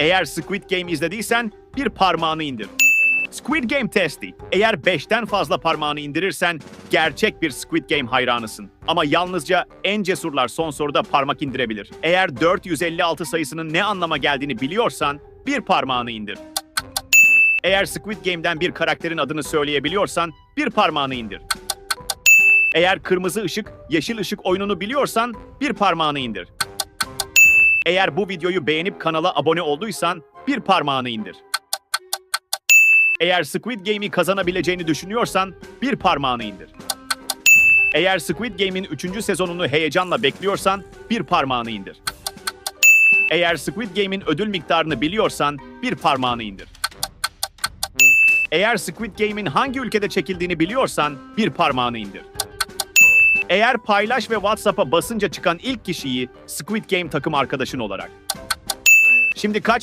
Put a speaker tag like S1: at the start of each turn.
S1: Eğer Squid Game izlediysen bir parmağını indir. Squid Game testi. Eğer 5'ten fazla parmağını indirirsen gerçek bir Squid Game hayranısın. Ama yalnızca en cesurlar son soruda parmak indirebilir. Eğer 456 sayısının ne anlama geldiğini biliyorsan bir parmağını indir. Eğer Squid Game'den bir karakterin adını söyleyebiliyorsan bir parmağını indir. Eğer kırmızı ışık, yeşil ışık oyununu biliyorsan bir parmağını indir. Eğer bu videoyu beğenip kanala abone olduysan bir parmağını indir. Eğer Squid Game'i kazanabileceğini düşünüyorsan bir parmağını indir. Eğer Squid Game'in 3. sezonunu heyecanla bekliyorsan bir parmağını indir. Eğer Squid Game'in ödül miktarını biliyorsan bir parmağını indir. Eğer Squid Game'in hangi ülkede çekildiğini biliyorsan bir parmağını indir. Eğer paylaş ve WhatsApp'a basınca çıkan ilk kişiyi Squid Game takım arkadaşın olarak. Şimdi kaç